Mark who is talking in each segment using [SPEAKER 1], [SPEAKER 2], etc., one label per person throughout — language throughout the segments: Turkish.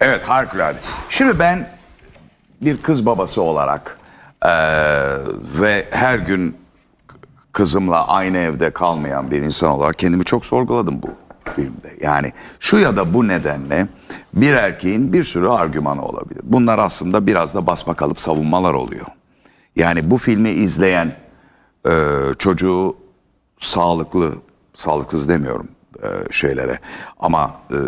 [SPEAKER 1] Evet harikulade. Şimdi ben bir kız babası olarak eee, ve her gün kızımla aynı evde kalmayan bir insan olarak kendimi çok sorguladım bu filmde. Yani şu ya da bu nedenle bir erkeğin bir sürü argümanı olabilir. Bunlar aslında biraz da basma kalıp savunmalar oluyor. Yani bu filmi izleyen eee, çocuğu sağlıklı, sağlıksız demiyorum e, şeylere ama e,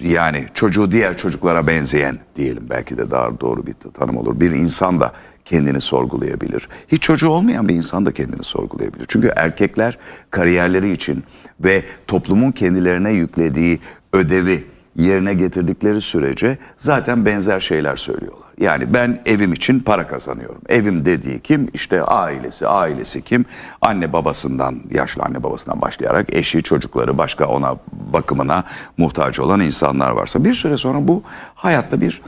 [SPEAKER 1] yani çocuğu diğer çocuklara benzeyen diyelim belki de daha doğru bir tanım olur. Bir insan da kendini sorgulayabilir. Hiç çocuğu olmayan bir insan da kendini sorgulayabilir. Çünkü erkekler kariyerleri için ve toplumun kendilerine yüklediği ödevi yerine getirdikleri sürece zaten benzer şeyler söylüyorlar. Yani ben evim için para kazanıyorum. Evim dediği kim? İşte ailesi. Ailesi kim? Anne babasından, yaşlı anne babasından başlayarak eşi, çocukları, başka ona bakımına muhtaç olan insanlar varsa bir süre sonra bu hayatta bir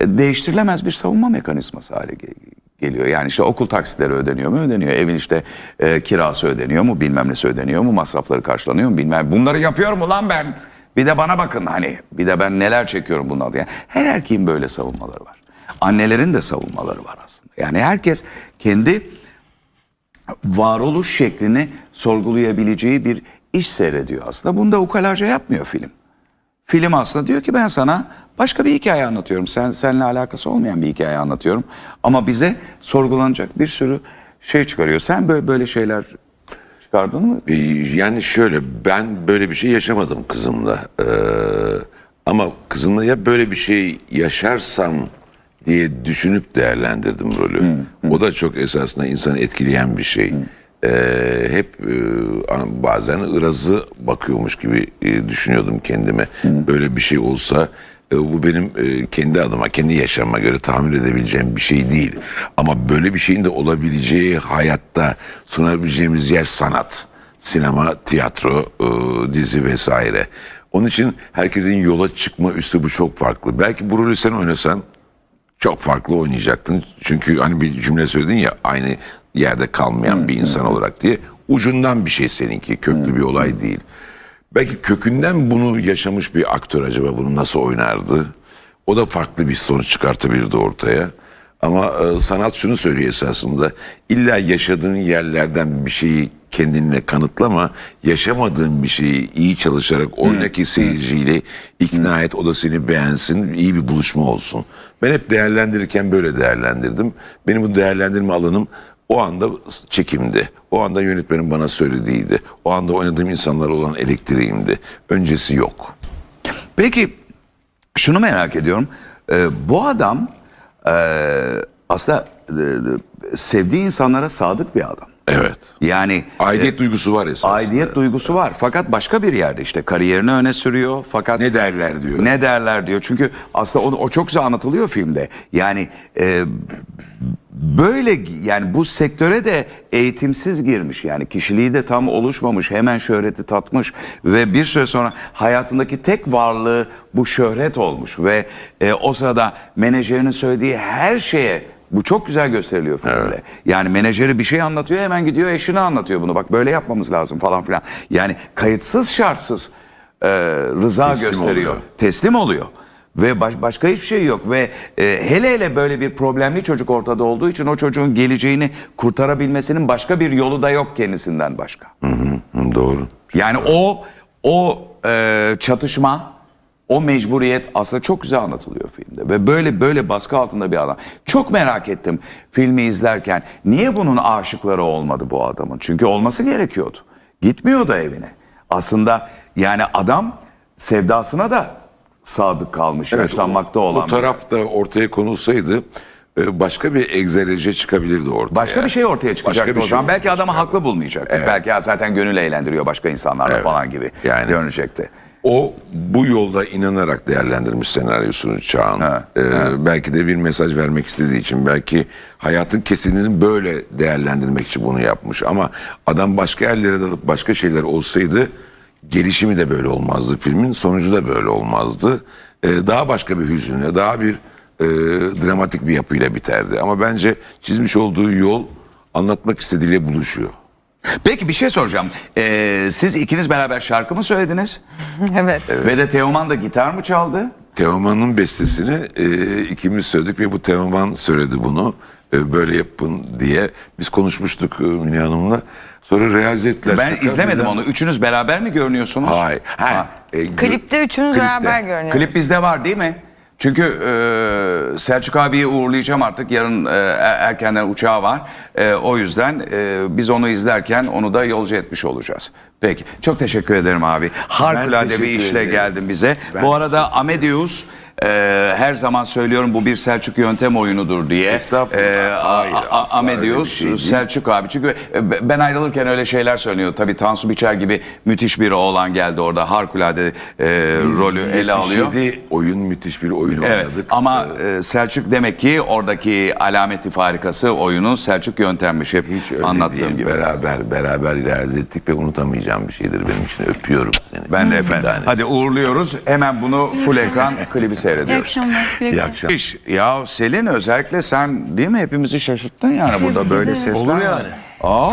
[SPEAKER 1] e, değiştirilemez bir savunma mekanizması hale ge- geliyor. Yani işte okul taksitleri ödeniyor mu? Ödeniyor. Evin işte e, kirası ödeniyor mu? Bilmem nesi ödeniyor mu? Masrafları karşılanıyor mu? Bilmem. Bunları yapıyorum mu lan ben? Bir de bana bakın hani. Bir de ben neler çekiyorum bundan. Yani her erkeğin böyle savunmaları var. Annelerin de savunmaları var aslında. Yani herkes kendi varoluş şeklini sorgulayabileceği bir iş seyrediyor aslında. Bunu da ukalaca yapmıyor film. Film aslında diyor ki ben sana başka bir hikaye anlatıyorum. Sen seninle alakası olmayan bir hikaye anlatıyorum. Ama bize sorgulanacak bir sürü şey çıkarıyor. Sen böyle böyle şeyler çıkardın mı?
[SPEAKER 2] Ee, Yani şöyle ben böyle bir şey yaşamadım kızımla. Ee, ama kızımla ya böyle bir şey yaşarsam diye düşünüp değerlendirdim rolü. O da çok esasında insanı etkileyen bir şey. Ee, hep e, bazen ırazı bakıyormuş gibi e, düşünüyordum kendime. Böyle bir şey olsa e, bu benim e, kendi adıma, kendi yaşamıma göre tahammül edebileceğim bir şey değil. Ama böyle bir şeyin de olabileceği hayatta sunabileceğimiz yer sanat. Sinema, tiyatro, e, dizi vesaire. Onun için herkesin yola çıkma üslubu çok farklı. Belki bu rolü sen oynasan çok farklı oynayacaktın. Çünkü hani bir cümle söyledin ya aynı yerde kalmayan bir insan olarak diye. Ucundan bir şey seninki. Köklü bir olay değil. Belki kökünden bunu yaşamış bir aktör acaba bunu nasıl oynardı? O da farklı bir sonuç çıkartabilirdi ortaya. Ama e, sanat şunu söylüyor esasında. İlla yaşadığın yerlerden bir şeyi kendinle kanıtlama. Yaşamadığın bir şeyi iyi çalışarak oyna ki seyirciyle ikna et. O da seni beğensin. iyi bir buluşma olsun. Ben hep değerlendirirken böyle değerlendirdim. Benim bu değerlendirme alanım o anda çekimdi. O anda yönetmenin bana söylediğiydi. O anda oynadığım insanlar olan elektriğimdi. Öncesi yok.
[SPEAKER 1] Peki şunu merak ediyorum. Ee, bu adam e, aslında e, sevdiği insanlara sadık bir adam.
[SPEAKER 2] Evet.
[SPEAKER 1] Yani
[SPEAKER 2] Aidiyet duygusu var esasında.
[SPEAKER 1] aidiyet duygusu var. Fakat başka bir yerde işte kariyerini öne sürüyor. Fakat
[SPEAKER 2] Ne derler diyor.
[SPEAKER 1] ne derler diyor. Çünkü aslında o, o çok güzel anlatılıyor filmde. Yani e, böyle yani bu sektöre de eğitimsiz girmiş. Yani kişiliği de tam oluşmamış. Hemen şöhreti tatmış ve bir süre sonra hayatındaki tek varlığı bu şöhret olmuş ve e, o sırada menajerinin söylediği her şeye bu çok güzel gösteriliyor filmde. Yani menajeri bir şey anlatıyor hemen gidiyor eşine anlatıyor bunu. Bak böyle yapmamız lazım falan filan. Yani kayıtsız şartsız e, rıza
[SPEAKER 2] Teslim
[SPEAKER 1] gösteriyor.
[SPEAKER 2] oluyor.
[SPEAKER 1] Teslim oluyor. Ve baş- başka hiçbir şey yok ve e, hele hele böyle bir problemli çocuk ortada olduğu için o çocuğun geleceğini kurtarabilmesinin başka bir yolu da yok kendisinden başka.
[SPEAKER 2] Hı, doğru.
[SPEAKER 1] Yani o o e, çatışma, o mecburiyet aslında çok güzel anlatılıyor filmde ve böyle böyle baskı altında bir adam. Çok merak ettim filmi izlerken niye bunun aşıkları olmadı bu adamın? Çünkü olması gerekiyordu. Gitmiyordu evine. Aslında yani adam sevdasına da sadık kalmış, yaşlanmakta
[SPEAKER 2] o,
[SPEAKER 1] olan. Bir-
[SPEAKER 2] taraf da ortaya konulsaydı e, başka bir egzerece çıkabilirdi ortaya.
[SPEAKER 1] Başka bir şey ortaya çıkacaktı
[SPEAKER 2] bir
[SPEAKER 1] o
[SPEAKER 2] şey
[SPEAKER 1] zaman. Belki
[SPEAKER 2] ortaya
[SPEAKER 1] adamı
[SPEAKER 2] çıkardı.
[SPEAKER 1] haklı bulmayacak. Belki ya zaten gönül eğlendiriyor başka insanlarla
[SPEAKER 2] Evet.
[SPEAKER 1] falan gibi
[SPEAKER 2] Yani-
[SPEAKER 1] dönecekti.
[SPEAKER 2] O bu yolda inanarak değerlendirmiş senaryosunu Çağan.
[SPEAKER 1] Ha,
[SPEAKER 2] Ee, Belki de bir mesaj vermek istediği için belki hayatın kesinini böyle değerlendirmek için bunu yapmış. Ama adam başka yerlere dalıp başka şeyler olsaydı gelişimi de böyle olmazdı. Filmin sonucu da böyle olmazdı. Ee, daha başka bir hüzünle, daha bir e, dramatik bir yapıyla biterdi. Ama bence çizmiş olduğu yol anlatmak istediğiyle buluşuyor.
[SPEAKER 1] Peki bir şey soracağım. Ee, siz ikiniz beraber şarkı mı söylediniz?
[SPEAKER 3] Evet.
[SPEAKER 1] Ve de Teoman da gitar mı çaldı?
[SPEAKER 2] Teoman'ın bestesini e, ikimiz söyledik ve bu Teoman söyledi bunu. E, böyle yapın diye. Biz konuşmuştuk e, Mine Hanım'la. Sonra realize ettiler.
[SPEAKER 1] Ben
[SPEAKER 2] Şaka
[SPEAKER 1] izlemedim
[SPEAKER 2] birden-
[SPEAKER 1] onu. Üçünüz beraber mi görünüyorsunuz?
[SPEAKER 2] Hayır. Ha, e, gö-
[SPEAKER 3] Klipte üçümüz
[SPEAKER 2] klipte.
[SPEAKER 3] beraber görünüyoruz.
[SPEAKER 1] Klip bizde var değil mi? Çünkü e, Selçuk abiyi uğurlayacağım artık. Yarın e, er- erkenden uçağı var. E, o yüzden e, biz onu izlerken onu da yolcu etmiş olacağız. Peki. Çok teşekkür ederim abi. Harikulade bir işle
[SPEAKER 2] ederim.
[SPEAKER 1] geldin bize.
[SPEAKER 2] Ben
[SPEAKER 1] bu arada Amedeus e, her zaman söylüyorum bu bir Selçuk yöntem oyunudur diye.
[SPEAKER 2] Estağfurullah.
[SPEAKER 1] E,
[SPEAKER 2] Hayır,
[SPEAKER 1] a-
[SPEAKER 2] şey.
[SPEAKER 1] Selçuk abi. Çünkü e, ben ayrılırken öyle şeyler söylüyor. Tabii Tansu Biçer gibi müthiş bir oğlan geldi orada. Harikulade e, rolü ele alıyor.
[SPEAKER 2] 77 oyun müthiş bir oyun
[SPEAKER 1] Evet
[SPEAKER 2] oynadık.
[SPEAKER 1] ama e, Selçuk demek ki oradaki alameti farikası oyunun Selçuk yöntemmiş hep
[SPEAKER 2] Hiç öyle
[SPEAKER 1] anlattığım
[SPEAKER 2] değil.
[SPEAKER 1] gibi.
[SPEAKER 2] Beraber beraber realize ettik ve unutamayacağım bir şeydir benim için. Öpüyorum seni.
[SPEAKER 1] Ben de efendim.
[SPEAKER 2] tanesi.
[SPEAKER 1] Hadi uğurluyoruz. Hemen bunu full ekran klibi
[SPEAKER 4] İyi
[SPEAKER 1] seyrediyoruz.
[SPEAKER 4] akşamlar. Güle güle.
[SPEAKER 2] İyi akşamlar.
[SPEAKER 1] İş. Ya Selin özellikle sen değil mi hepimizi şaşırttın yani burada böyle sesler.
[SPEAKER 2] Olur yani.
[SPEAKER 1] Aa,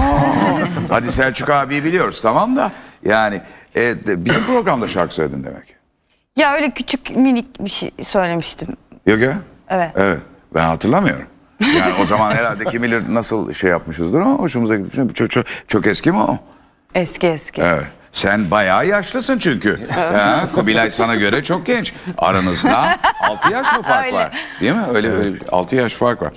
[SPEAKER 1] hadi Selçuk abiyi biliyoruz tamam da yani e, bizim programda şarkı söyledin demek.
[SPEAKER 3] Ya öyle küçük minik bir şey söylemiştim.
[SPEAKER 1] Yok ya?
[SPEAKER 3] Evet.
[SPEAKER 1] Evet. Ben hatırlamıyorum. Yani o zaman herhalde kim bilir nasıl şey yapmışızdır ama hoşumuza gitmiş. Çok, çok, çok eski mi o?
[SPEAKER 3] Eski eski.
[SPEAKER 1] Evet. Sen bayağı yaşlısın çünkü. Ha, Kubilay sana göre çok genç. Aranızda 6 yaş mı fark
[SPEAKER 3] Öyle.
[SPEAKER 1] var? Değil mi? Öyle öyle 6 yaş fark var.